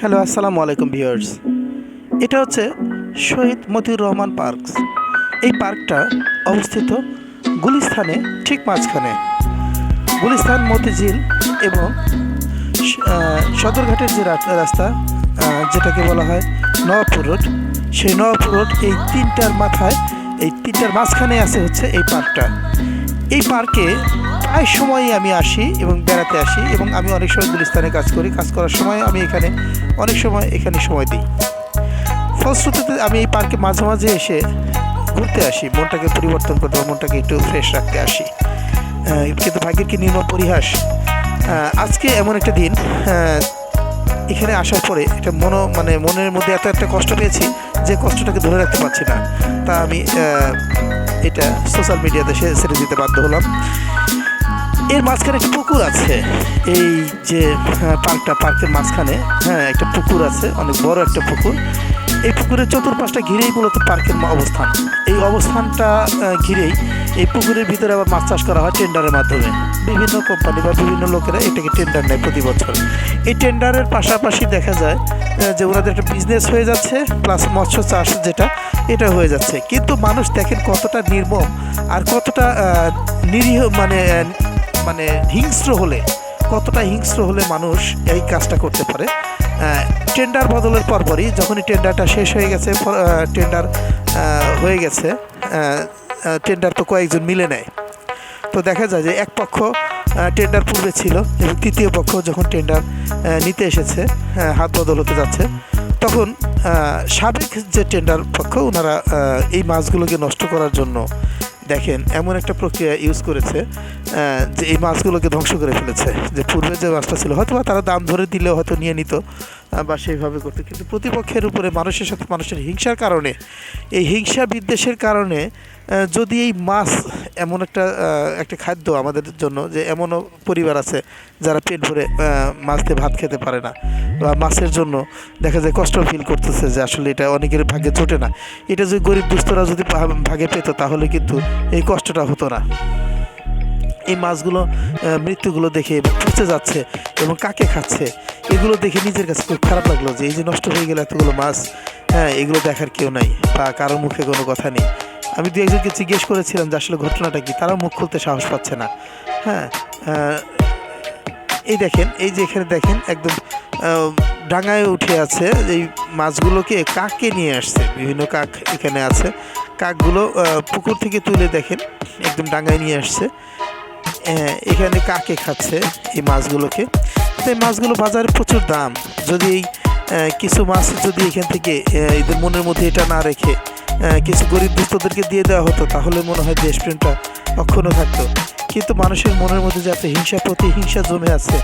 Hello, আসসালামু আলাইকুম viewers. এটা হচ্ছে শহীদ মতিউর রহমান পার্ক এই পার্কটা অবস্থিত গুলিস্থানে ঠিক মাঝখানে। গুলিস্থান মতিঝিল এবং সদরঘাটের যে রাস্তা যেটাকে বলা হয় নবাবপুর রোড, সেই নবাবপুর রোড এই তিনটার মাথায়, এই তিনটার মাঝখানে আছে হচ্ছে এই পার্কটা। এই পার্কে প্রায় সময়ই আমি আসি এবং বেড়াতে আসি এবং আমি অনেক সময় গুলিস্তানে কাজ করি। কাজ করার সময় আমি এখানে অনেক সময় এখানে সময় দিই। ফলশ্রুতিতে আমি এই পার্কে মাঝে মাঝে এসে ঘুরতে আসি, মনটাকে পরিবর্তন করতে বা মনটাকে একটু ফ্রেশ রাখতে আসি। কিন্তু ভাগ্যের কি নির্মম পরিহাস? আজকে এমন একটা দিন এখানে আসার পরে এটা মনো মানে মনের মধ্যে এত একটা কষ্ট পেয়েছি যে কষ্টটাকে ধরে রাখতে পারছি না। তা আমি এটা সোশ্যাল মিডিয়াতে ছেড়ে দিতে বাধ্য হলাম। এর মাঝখানে একটা পুকুর আছে। এই যে পার্কটা, পার্কের মাঝখানে হ্যাঁ একটা পুকুর আছে, অনেক বড় একটা পুকুর। এই পুকুরের চতুর্পাশটা ঘিরেই মূলত পার্কের অবস্থান। এই অবস্থানটা ঘিরেই এই পুকুরের ভিতরে আবার মাছ চাষ করা হয় টেন্ডারের মাধ্যমে। বিভিন্ন কোম্পানি বা বিভিন্ন লোকেরা এটাকে টেন্ডার নেয় প্রতি বছর। এই টেন্ডারের পাশাপাশি দেখা যায় যে ওনাদের একটা বিজনেস হয়ে যাচ্ছে প্লাস মৎস্য চাষ যেটা, এটা হয়ে যাচ্ছে। কিন্তু মানুষ দেখেন কতটা নির্মম আর কতটা নিরীহ মানে মানে হিংস্র হলে, কতটা হিংস্র হলে মানুষ এই কাজটা করতে পারে? টেন্ডার বদলের পরপরই যখনই টেন্ডারটা শেষ হয়ে গেছে টেন্ডার হয়ে গেছে টেন্ডার তো কয়েকজন মিলে নেয়। তো দেখা যায় যে এক পক্ষ টেন্ডার পূর্বে ছিল এবং তৃতীয় পক্ষ যখন টেন্ডার নিতে এসেছে হাত বদল হতে যাচ্ছে, তখন সাবেক যে টেন্ডার পক্ষ ওনারা এই মাছগুলোকে নষ্ট করার জন্য দেখেন এমন একটা প্রক্রিয়া ইউজ করেছে যে এই মাছগুলোকে ধ্বংস করে ফেলেছে। যে পূর্বে যে মাছটা ছিল হয়তো বা তারা দাম ধরে দিলেও হয়তো নিয়ে নিত বা সেইভাবে করতো। কিন্তু প্রতিপক্ষের উপরে, মানুষের সাথে মানুষের হিংসার কারণে, এই হিংসা বিদ্বেষের কারণে যদি এই মাছ এমন একটা একটা খাদ্য আমাদের জন্য, যে এমনও পরিবার আছে যারা পেট ভরে মাছ দিয়ে ভাত খেতে পারে না, বা মাছের জন্য দেখা যায় কষ্ট ফিল করতেছে যে আসলে এটা অনেকের ভাগ্যে জোটে না। এটা যদি গরিব দুস্থরা যদি ভাগে পেত, তাহলে কিন্তু এই কষ্টটা হতো না। এই মাছগুলো মৃত্যুগুলো দেখে পচে যাচ্ছে এবং কাকে খাচ্ছে, এগুলো দেখে নিজের কাছে খুব খারাপ লাগল যে এই যে নষ্ট হয়ে গেল এতগুলো মাছ হ্যাঁ এগুলো দেখার কেউ নাই বা কারোর মুখে কোনো কথা নেই। আমি দু একজনকে জিজ্ঞেস করেছিলাম যে আসলে ঘটনাটা কি, তারাও মুখ খুলতে সাহস পাচ্ছে না। হ্যাঁ এই দেখেন, এই যে এখানে দেখেন একদম ডাঙায় উঠে আছে এই মাছগুলোকে কাকে নিয়ে আসছে, বিভিন্ন কাক এখানে আছে। কাকগুলো পুকুর থেকে তুলে দেখেন, একদম ডাঙায় নিয়ে আসছে। এখানে কাকে খাচ্ছে এই মাছগুলোকে? তো এই মাছগুলো বাজারে প্রচুর দাম। যদি এই কিছু মাছ যদি এখান থেকে এদের মনের মধ্যে এটা না রেখে কিছু গরিব দুস্থদেরকে দিয়ে দেওয়া হতো, তাহলে মনে হয় দেশপ্রেমটা অক্ষুণ্ণ থাকতো। কিন্তু মানুষের মনের মধ্যে যে এত হিংসা প্রতিহিংসা জমে আছে,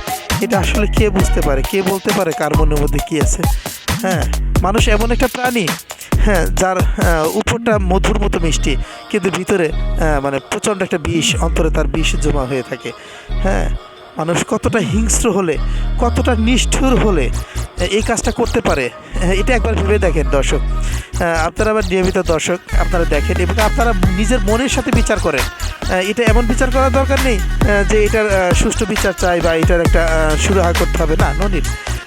এটা আসলে কে বুঝতে পারে? কে বলতে পারে কার মনের মধ্যে কি আছে? হ্যাঁ মানুষ এমন একটা প্রাণী হ্যাঁ যার উপরটা মধুর মতো মিষ্টি কিন্তু ভিতরে মানে প্রচণ্ড একটা বিষ অন্তরে তার বিষ জমা হয়ে থাকে। হ্যাঁ মানুষ কতটা হিংস্র হলে কতটা নিষ্ঠুর হলে এই কাজটা করতে পারে। আহ, এটা একবার ভেবে দেখেন দর্শক। আপনারা আবার নিয়মিত দর্শক আপনারা দেখেন এবং আপনারা নিজের মনের সাথে বিচার করেন। এটা এমন বিচার করার দরকার নেই যে এটার সুষ্ঠু বিচার চাই বা এটার একটা সুরাহা করতে হবে। না ননির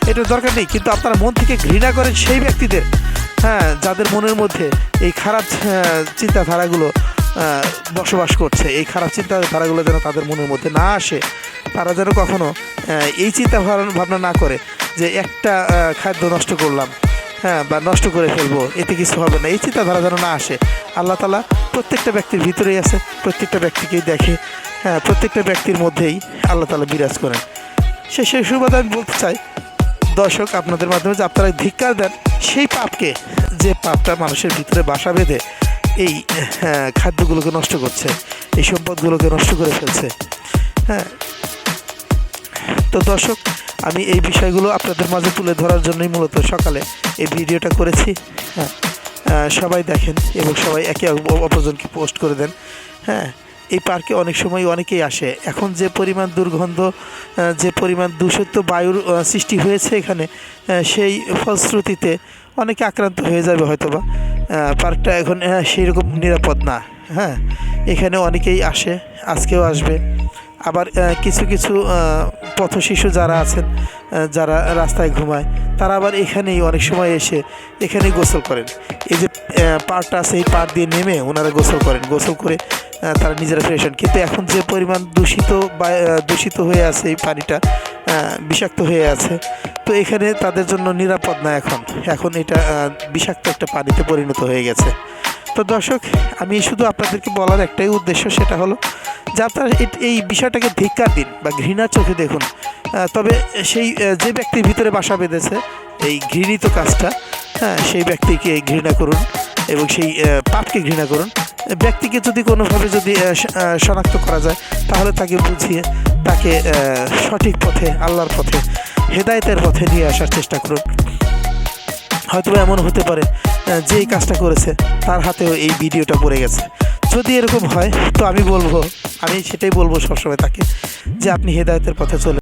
এটার দরকার নেই কিন্তু আপনারা মন থেকে ঘৃণা করেন সেই ব্যক্তিদের। হ্যাঁ যাদের মনের মধ্যে এই খারাপ চিন্তাধারাগুলো বসবাস করছে, এই খারাপ চিন্তাধারাগুলো যেন তাদের মনের মধ্যে না আসে, তারা যেন কখনো এই চিন্তা ভাবনা না করে যে একটা খাদ্য নষ্ট করলাম হ্যাঁ বা নষ্ট করে ফেলব, এতে কিছু হবে না, এই চিন্তাধারা যেন না আসে। আল্লাহ তালা প্রত্যেকটা ব্যক্তির ভিতরেই আছে, প্রত্যেকটা ব্যক্তিকেই দেখে হ্যাঁ প্রত্যেকটা ব্যক্তির মধ্যেই আল্লাহ তালা বিরাজ করেন। সে সেই সুবাদে আমি বলতে চাই, দর্শক আপনাদের মাধ্যমে যে আপনারা ধিক্কার দেন, সেই পাপকে যে পাপটা মানুষের ভিতরে বাসা বেঁধে এই হ্যাঁ, খাদ্যগুলোকে নষ্ট করছে এই সম্পদগুলোকে নষ্ট করে ফেলছে হ্যাঁ। তো দর্শক আমি এই বিষয়গুলো আপনাদের মাঝে তুলে ধরার জন্যই মূলত সকালে এই ভিডিওটা করেছি হ্যাঁ। সবাই দেখেন এবং সবাই একে অপ- অপরজনকে পোস্ট করে দেন হ্যাঁ। এই পার্কে অনেক সময় অনেকেই আসে। এখন যে পরিমাণ দুর্গন্ধ যে পরিমাণ দূষিত বায়ুর সৃষ্টি হয়েছে এখানে সেই ফলশ্রুতিতে অনেকে আক্রান্ত হয়ে যাবে হয়তোবা। পার্কটা এখন সেই রকম নিরাপদ না। হ্যাঁ এখানে অনেকেই আসে, আজকেও আসবে। আবার কিছু কিছু পথ শিশু যারা আছেন যারা রাস্তায় ঘুমায়, তারা আবার এখানেই অনেক সময় এসে এখানেই গোসল করেন। এই যে পাড়টা আছে, এই পাড় দিয়ে নেমে ওনারা গোসল করেন। গোসল করে তারা নিজেরা ফ্রেশ হন। কিন্তু এখন যে পরিমাণ দূষিত বা দূষিত হয়ে আছে এই পানিটা বিষাক্ত হয়ে আছে তো এখানে তাদের জন্য নিরাপদ না এখন। এখন এটা বিষাক্ত একটা পানিতে পরিণত হয়ে গেছে। তো দর্শক, আমি শুধু আপনাদেরকে বলার একটাই উদ্দেশ্য, সেটা হলো যে আপনারা এই বিষয়টাকে ধিক্কার দিন বা ঘৃণার চোখে দেখুন। তবে সেই যে ব্যক্তির ভিতরে বাসা বেঁধেছে, এই ঘৃণিত কাজটা হ্যাঁ সেই ব্যক্তিকে ঘৃণা করুন এবং সেই পাপকে ঘৃণা করুন। ব্যক্তিকে যদি কোনোভাবে যদি শনাক্ত করা যায়, তাহলে তাকে বুঝিয়ে তাকে সঠিক পথে, আল্লাহর পথে হেদায়েতের পথে নিয়ে আসার চেষ্টা করুন। হয়তো এমন হতে পারে যে এই কাজটা করেছে, তার হাতেও এই ভিডিওটা পড়ে গেছে। যদি এরকম হয়, তো আমি বলব, আমি সেটাই বলব সবসময় তাকে, যে আপনি হেদায়তের পথে চলে